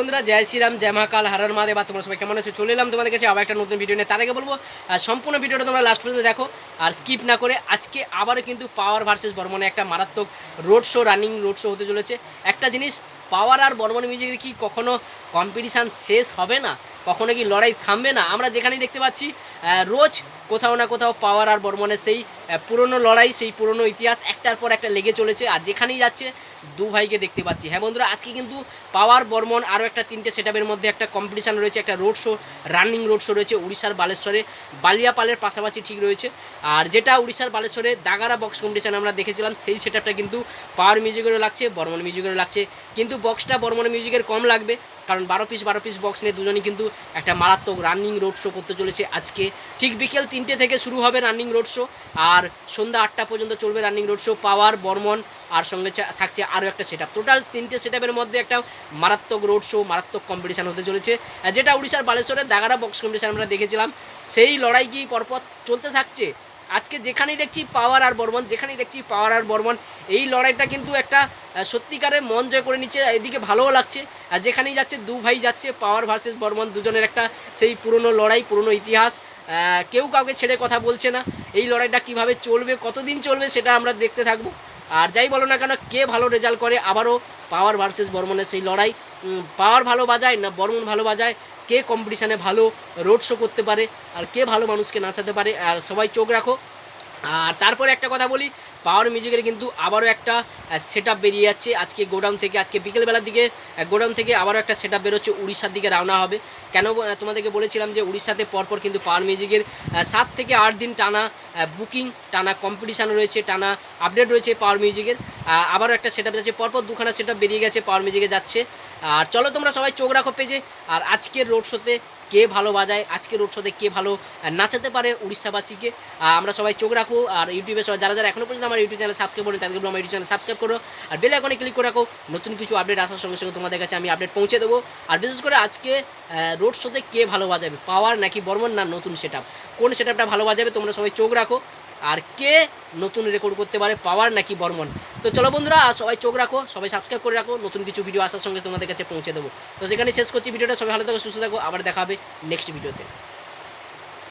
বন্ধুরা, জয় শ্রীরাম, জয় মহাকাল হারার মাদে বা তোমরা সবাই কেমন আছো? চলে এলাম তোমাদের কাছে আবার একটা নতুন ভিডিও নিয়ে। তার আগে বলব সম্পূর্ণ ভিডিওটা তোমরা লাস্ট পর্যন্ত দেখো আর স্কিপ না করে আজকে আবারও কিন্তু পাওয়ার ভার্সেস বর্মনে একটা মারাত্মক road show running road show হতে চলেছে। একটা জিনিস পাওয়ার আর বর্মন মিউজিকের কি কখনো কম্পিটিশান শেষ হবে না? কখনো কি লড়াই থামবে না? আমরা যেখানেই দেখতে পাচ্ছি রোজ কোথাও না কোথাও পাওয়ার আর বর্মনের সেই পুরনো লড়াই, সেই পুরনো ইতিহাস একটার পর একটা লেগে চলেছে আর যেখানেই যাচ্ছে দু ভাইকে দেখতে পাচ্ছি। হ্যাঁ বন্ধুরা, আজকে কিন্তু পাওয়ার বর্মন আরও একটা তিনটে সেটআপের মধ্যে একটা কম্পিটিশান রয়েছে, একটা road show running road show রয়েছে উড়িষ্যার বালেশ্বরে। বালিয়াপালের পাশাপাশি ঠিক রয়েছে। আর যেটা উড়িষ্যার বালেশ্বরে দাগারা বক্স কম্পিটিশান আমরা দেখেছিলাম, সেই সেটআপটা কিন্তু পাওয়ার মিউজিকেরও লাগছে বর্মন মিউজিকেরও লাগছে। কিন্তু বক্সটা বর্মন মিউজিকের কম লাগবে। কারণ বারো পিস বারো পিস বক্স নিয়ে দুজনই কিন্তু একটা মারাত্মক রানিং রোড শো করতে চলেছে আজকে। ঠিক বিকেল তিনটে থেকে শুরু হবে রানিং রোড শো আর সন্ধ্যা আটটা পর্যন্ত চলবে running road show power, Barman, আর সঙ্গে থাকছে আরও একটা সেট টোটাল তিনটে সেট মধ্যে একটা মারাত্মক রোড শো মারাত্মক কম্পিটিশান হতে চলেছে। যেটা উড়িষ্যার বালেশ্বরের দাগারা বক্স কম্পিটিশান আমরা দেখেছিলাম। সেই লড়াই কি পরপর চলতে থাকছে? আজকে যেখানেই দেখছি পাওয়ার আর বর্মন, যেখানেই দেখছি পাওয়ার আর বর্মন, এই লড়াইটা কিন্তু একটা সত্যিকারের মন জয় করে নিচ্ছে, এদিকে ভালোও লাগছে। আর যেখানেই যাচ্ছে, দু ভাই যাচ্ছে, পাওয়ার ভার্সেস বর্মন দুজনের একটা সেই পুরনো লড়াই, পুরনো ইতিহাস। কেউ কাউকে ছেড়ে কথা বলছে না। এই লড়াইটা কীভাবে চলবে, কতদিন চলবে, সেটা আমরা দেখতে থাকব। আর যাই বলো না কেন, কে ভালো রেজাল্ট করে, আবারও পাওয়ার ভার্সেস বর্মনের সেই লড়াই। পাওয়ার ভালো বাজায় না বর্মন ভালো বাজায়? কে কম্পিটিশানে ভালো রোড শো করতে পারে আর কে ভালো মানুষকে নাচাতে পারে, আর সবাই চোখ রাখো। আর তারপরে একটা কথা বলি পাওয়ার মিউজিকের কিন্তু আবারও একটা সেট বেরিয়ে যাচ্ছে। আজকে গোডাউন থেকে, আজকে বিকেলবেলার দিকে গোডাউন থেকে আবারও একটা সেট আপ বেরোচ্ছে, উড়িষ্যার দিকে রওনা হবে। কেন তোমাদেরকে বলেছিলাম যে উড়িষ্যাতে পরপর কিন্তু পাওয়ার মিউজিকের সাত থেকে আট দিন টানা বুকিং টানা কম্পিটিশান রয়েছে, টানা আপডেট রয়েছে পাওয়ার মিউজিকের আবারও একটা সেট আপ যাচ্ছে, পরপর দুখানা সেট বেরিয়ে গেছে পাওয়ার মিউজিকে যাচ্ছে। আর চলো তোমরা সবাই চোখ রাখো পেজে। আর আজকের রোড শোতে কে ভালো বাজায়, আজকের রোড শোতে কে ভালো নাচাতে পারে উড়িষ্যাবাসীকে আমরা সবাই চোখ রাখো আর ইউটিউবে সবাই, যারা যারা এখনও পর্যন্ত আমার ইউটিউব চ্যানেল সাবস্ক্রাইব করেন তাদেরকে বলব আমার ইউটিউব চ্যানেল সাবস্ক্রাইব করো। আর বেল আইকনে ক্লিক করে রাখো, নতুন কিছু আপডেট আসার সঙ্গে সঙ্গে তোমাদের কাছে আমি আপডেট পৌঁছে দেবো। আর বিশেষ করে আজকে রোড শোতে কে ভালো বাজাবে? পাওয়ার নাকি বর্মন না নতুন সেট কোন সেট আপটা ভালো বাজাবে তোমরা সবাই চোখ রাখো। আর কে নতুন রেকর্ড করতে পারে, পাওয়ার নাকি বর্মন? তো চলো বন্ধুরা সবাই চোখ রাখো, সবাই সাবস্ক্রাইব করে রাখো, নতুন কিছু ভিডিও আসার সঙ্গে তোমাদের কাছে পৌঁছে দেবো। তো সেখানে শেষ করছি ভিডিওটা, সবাই ভালো থাকো, সুস্থ থাকো, আবার দেখা হবে নেক্সট ভিডিওতে